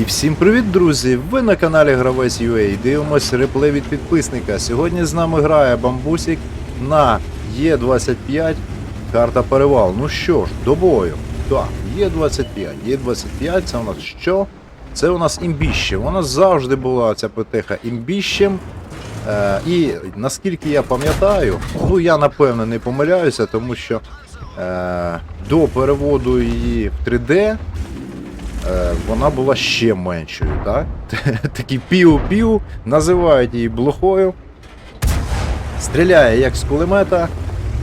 І всім привіт, друзі! Ви на каналі Гравець UA. Дивимось реплей від підписника. Сьогодні з нами грає бамбусик на Є25. Карта перевал. Ну що ж, до бою. Так, Є25. Є25 це у нас що? Це у нас імбіще. Вона завжди була ця ПТХ імбіщем. Е, і наскільки я пам'ятаю, ну я напевно не помиляюся, тому що е, до переводу її в 3D е, вона була ще меншою. Так? Такий піу-піу, називають її блохою. Стріляє як з кулемета.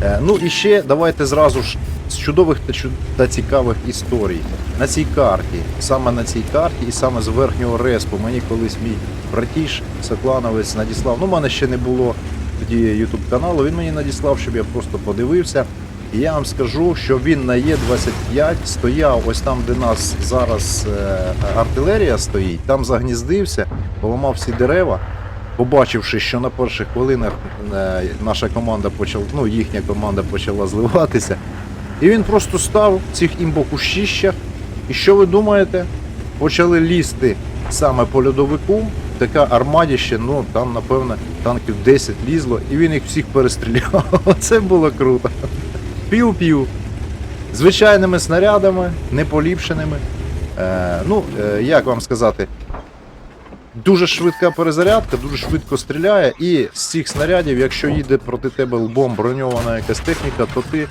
Е, ну і ще давайте зразу ж з чудових та, чу- та цікавих історій. На цій карті, саме на цій карті, і саме з верхнього респу, мені колись мій братіш Соклановець надіслав. Ну, в мене ще не було тоді ютуб каналу. Він мені надіслав, щоб я просто подивився. І я вам скажу, що він на Є25 стояв ось там, де нас зараз е, артилерія стоїть, там загніздився, поламав всі дерева. Побачивши, що на перших хвилинах е, наша команда почала, ну їхня команда почала зливатися, і він просто став в цих імбокущищах. І що ви думаєте? Почали лізти саме по льодовику. Така армадіще, ну там, напевно, танків 10 лізло, і він їх всіх перестріляв. Це було круто. Пів-пів. Звичайними снарядами, не поліпшеними. Е, ну, е, як вам сказати, дуже швидка перезарядка, дуже швидко стріляє, і з цих снарядів, якщо їде проти тебе лбом броньована якась техніка, то ти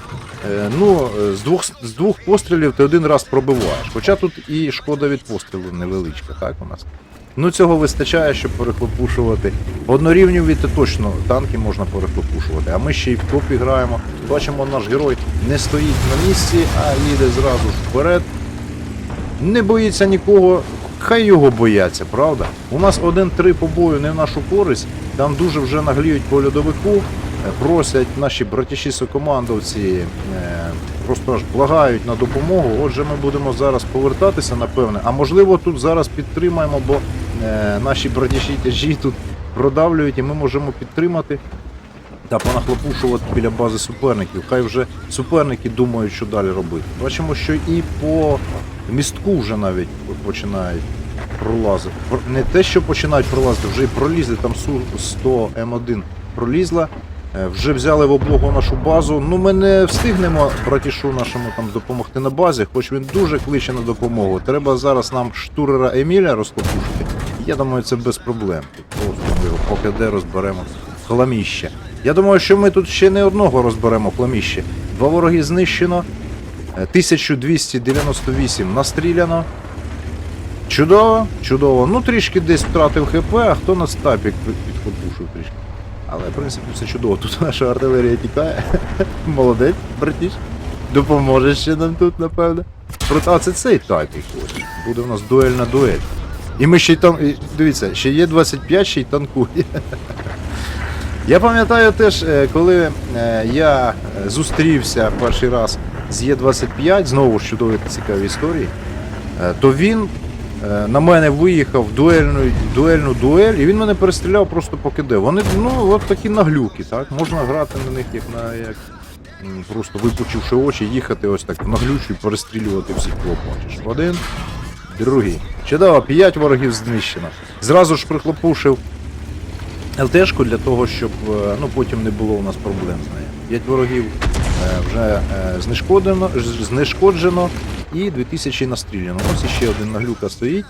е, ну, з, двох, з двох пострілів ти один раз пробиваєш. Хоча тут і шкода від пострілу невеличка, так у нас. Ну цього вистачає, щоб перехлопушувати. В однорівню від точно танки можна перехлопушувати. А ми ще й в топі граємо. Бачимо, наш герой не стоїть на місці, а їде зразу ж вперед. Не боїться нікого, хай його бояться, правда? У нас 1-3 по бою не в нашу користь, там дуже вже нагліють по льодовику, е, просять наші братіші сокомандовці, е, просто аж благають на допомогу. Отже, ми будемо зараз повертатися, напевне. А можливо, тут зараз підтримаємо, бо наші братіші тяжі тут продавлюють, і ми можемо підтримати та понахлопушувати біля бази суперників. Хай вже суперники думають, що далі робити. Бачимо, що і по містку вже навіть починають пролазити. Не те, що починають пролазити, вже і пролізли. Там Су-100 М1 пролізла. Е, Вже взяли в облогу нашу базу. Ну, ми не встигнемо братішу нашому там допомогти на базі, хоч він дуже кличе на допомогу. Треба зараз нам штурера Еміля розклопушити. Я думаю, це без проблем. Його поки де розберемо хламіще. Я думаю, що ми тут ще не одного розберемо хламіще. Два вороги знищено. е, 1298 настріляно. Чудово, чудово. Ну трішки десь втратив ХП, а хто на стапік під- підхлопушив трішки. Але в принципі все чудово. Тут наша артилерія тікає. Молодець, братіш. Допоможе ще нам тут, напевно. Проте, а це цей тайпік. Буде у нас дуельна дуель. І ми ще й там. Дивіться, ще є 25, ще й танкує. Я пам'ятаю теж, е, коли е, я е, зустрівся перший раз з Є25, знову ж чудові цікаві історії, то він на мене виїхав в дуельну, дуельну дуель, і він мене перестріляв просто по КД. Вони ну, от такі наглюки, так? Можна грати на них як на як просто випучивши очі, їхати ось так наглючу і перестрілювати всіх, кого. Один, другий. Чудово, п'ять ворогів знищено. Зразу ж прихлопушив ЛТшку для того, щоб е, ну, потім не було у нас проблем з нею. П'ять ворогів е, вже е, знешкоджено, знешкоджено і 2000 настріляно. Ось іще один наглюка стоїть.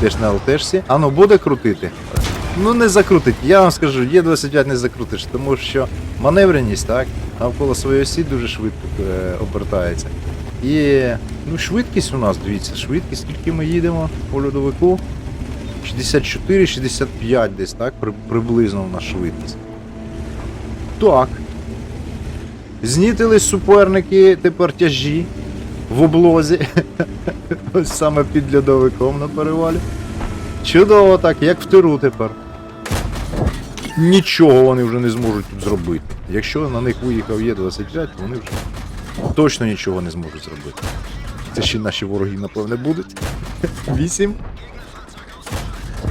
Теж на ЛТшці. А ну буде крутити. Ну не закрутить. Я вам скажу, є 25 не закрутиш, тому що маневреність, так, навколо своєї осі дуже швидко е, обертається. І ну, швидкість у нас, дивіться, швидкість, скільки ми їдемо по льодовику. 64-65 десь, так? Приблизно у нас швидкість. Так. Знітились суперники тепер тяжі в облозі. Ось саме під льодовиком на перевалі. Чудово так, як в тиру тепер. Нічого вони вже не зможуть тут зробити. Якщо на них виїхав Є25, вони вже точно нічого не зможуть зробити. Це ще наші вороги, напевне, будуть. Вісім.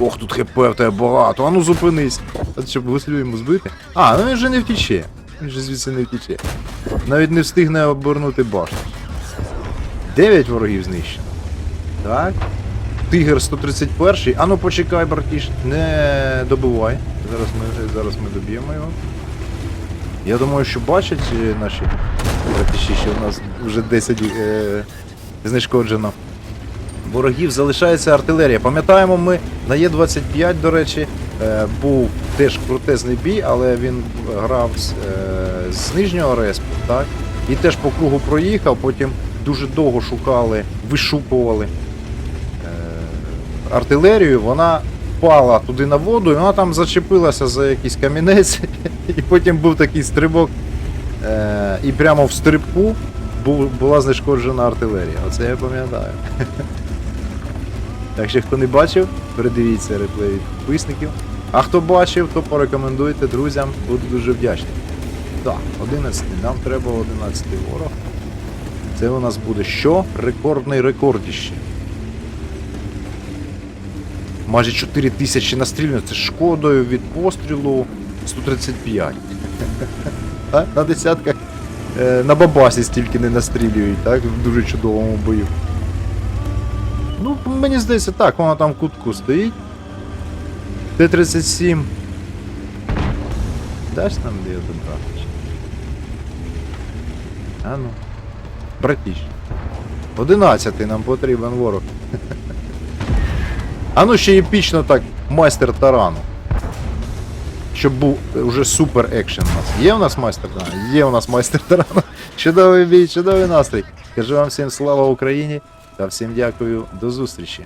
Ох, тут хп в тебе багато, а ну зупинись. От щоб веслю йому збити. А, ну він вже не втіче. Він же звідси не втіче. Навіть не встигне обернути башню. Дев'ять ворогів знищено. Так. Тигр 131. А ну почекай, братіш, не добивай. Зараз ми, зараз ми доб'ємо його. Я думаю, що бачать е, наші братіші, що в нас вже 10 е, знешкоджено. Ворогів залишається артилерія. Пам'ятаємо, ми на Є-25, до речі, е, був теж крутезний бій, але він грав з, е, з нижнього респу, так? І теж по кругу проїхав, потім дуже довго шукали, вишукували е, артилерію, вона впала туди на воду, і вона там зачепилася за якийсь камінець, і потім був такий стрибок, е, і прямо в стрибку була знешкоджена артилерія. Оце я пам'ятаю. Так що хто не бачив, передивіться реплей від підписників. А хто бачив, то порекомендуйте друзям, буду дуже вдячний. Так, 11. Нам треба 11 ворог. Це у нас буде що? Рекордний рекордіще. Майже 4 тисячі настрільно, це шкодою від пострілу 135. А? На десятках е, на бабасі стільки не настрілюють, так? В дуже чудовому бою. Ну, мені здається, так, вона там в кутку стоїть. Т-37. Даш нам де добратися? А ну. Братіш. 11 нам потрібен ворог. А ну ще епічно так, майстер тарану. Щоб був уже супер екшен у нас. Є у нас майстер тарану? Є у нас майстер тарану. Чудовий бій, чудовий настрій. Кажу вам всім слава Україні та всім дякую. До зустрічі.